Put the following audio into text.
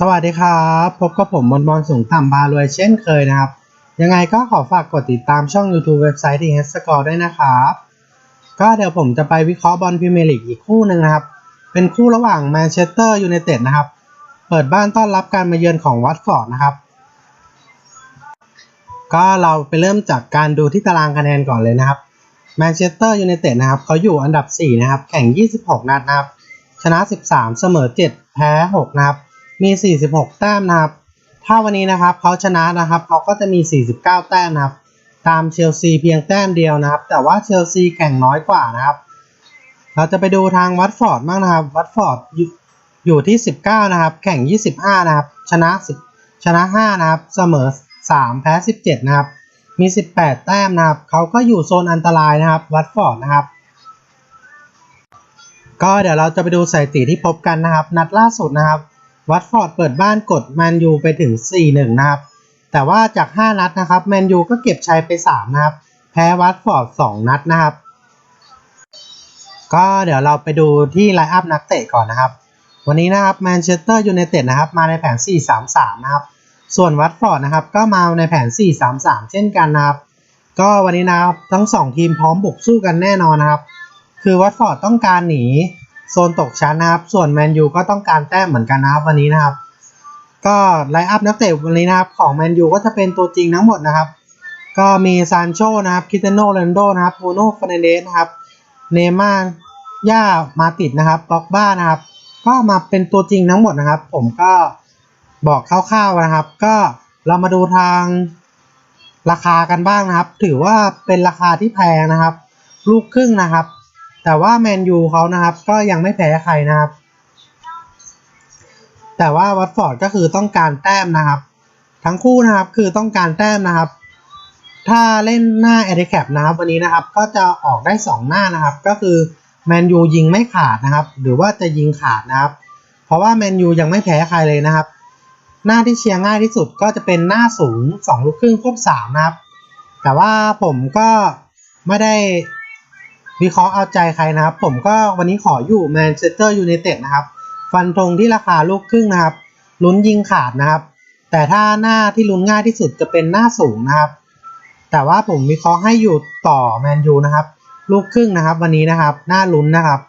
สวัสดีครับพบกับผมบอลบอลสูงต่ำบารวยเช่นเคยนะครับ ยังไงก็ขอฝากกดติดตามช่อง YouTube เว็บไซต์ที่ h e a d Score ด้วยนะครับ ก็เดี๋ยวผมจะไปวิเคราะห์บอลพรีเมียร์ลีกอีกคู่หนึ่งนะครับ เป็นคู่ระหว่างแมนเชสเตอร์ยูไนเต็ดนะครับ เปิดบ้านต้อนรับการมาเยือนของวัตฟอร์ดนะครับ ก็เราไปเริ่มจากการดูที่ตารางคะแนนก่อนเลยนะครับแมนเชสเตอร์ยูไนเต็ดนะครับเขาอยู่อันดับ 4 นะครับ แข่ง 26 นัดนะครับ ชนะ 13 เสมอ 7 แพ้ 6 นะครับ มี 46 แต้มนะครับ ถ้าวันนี้นะครับเขาชนะนะครับเขาก็จะมี 49 แต้มนะครับ ตามเชลซีเพียงแต้มเดียวนะครับ แต่ว่าเชลซีแข่งน้อยกว่านะครับ เราจะไปดูทางวัตฟอร์ดบ้างนะครับ วัตฟอร์ดอยู่ที่ 19 นะครับ แข่ง 25 นะครับ ชนะ 10 ชนะ 5 นะครับ เสมอ 3 แพ้ 17 นะครับ มี 18 แต้มนะครับ เขาก็อยู่โซนอันตรายนะครับ วัตฟอร์ดนะครับก็เดี๋ยวเราจะไปดูสถิติที่พบกันนะครับ นัดล่าสุดนะครับ วัตฟอร์ดเปิดบ้านกดแมนยูไปถึง 4-1 นะครับ แต่ว่าจาก 5 นัดนะครับแมนยูก็เก็บชัยไป 3 นะครับ แพ้วัตฟอร์ด 2 นัดนะครับ ก็เดี๋ยวเราไปดูที่ไลน์อัพนักเตะก่อนนะครับ วันนี้นะครับแมนเชสเตอร์ยูไนเต็ดนะครับมาในแผน 4-3-3 นะครับ ส่วนวัตฟอร์ดนะครับก็มาในแผน 4-3-3 เช่นกันนะครับ ก็วันนี้นะครับทั้ง 2 ทีมพร้อมบุกสู้กันแน่นอนนะครับ คือวัตฟอร์ดต้องการหนี โซนตกชั้นนะครับ ส่วนแมนยูก็ต้องการแต้มเหมือนกันนะครับวันนี้นะครับ ก็ไลน์อัพนักเตะวันนี้นะครับ ของแมนยูก็จะเป็นตัวจริงทั้งหมดนะครับ ก็มีซานโชนะครับคิเตโนเรนโดนะครับโบโนฟานเดสนะครับเนม่าร์ย่ามาติดนะครับบ็อกบ้านะครับ ก็มาเป็นตัวจริงทั้งหมดนะครับ ผมก็บอกคร่าวๆนะครับ ก็เรามาดูทางราคากันบ้างนะครับ ถือว่าเป็นราคาที่แพงนะครับ ลูกครึ่งนะครับ แต่ว่าแมนยูเขานะครับก็ยังไม่แพ้ใครนะครับ แต่ว่าวัตฟอร์ดก็คือต้องการแต้มนะครับ ทั้งคู่นะครับคือต้องการแต้มนะครับ ถ้าเล่นหน้า a อ c a p นะครับวันนี้นะครับก็จะออกได้2หน้านะครับ ก็คือแมนยูยิงไม่ขาดนะครับ หรือว่าจะยิงขาดนะครับ เพราะว่าแมนยูยังไม่แพ้ใครเลยนะครับ หน้าที่เชียร์ง่ายที่สุดก็จะเป็นหน้าสูง2ลูกครึ่งควบ3นะครับ แต่ว่าผมก็ไม่ได้ วิเคราะห์เอาใจใครนะครับ ผมก็วันนี้ขออยู่แมนเชสเตอร์ยูไนเต็ดนะครับ ฟันธงที่ราคาลูกครึ่งนะครับ ลุ้นยิงขาดนะครับ แต่ถ้าหน้าที่ลุ้นง่ายที่สุดจะเป็นหน้าสูงนะครับ แต่ว่าผมวิเคราะห์ให้อยู่ต่อแมนยูนะครับ ลูกครึ่งนะครับ วันนี้นะครับ หน้าลุ้นนะครับ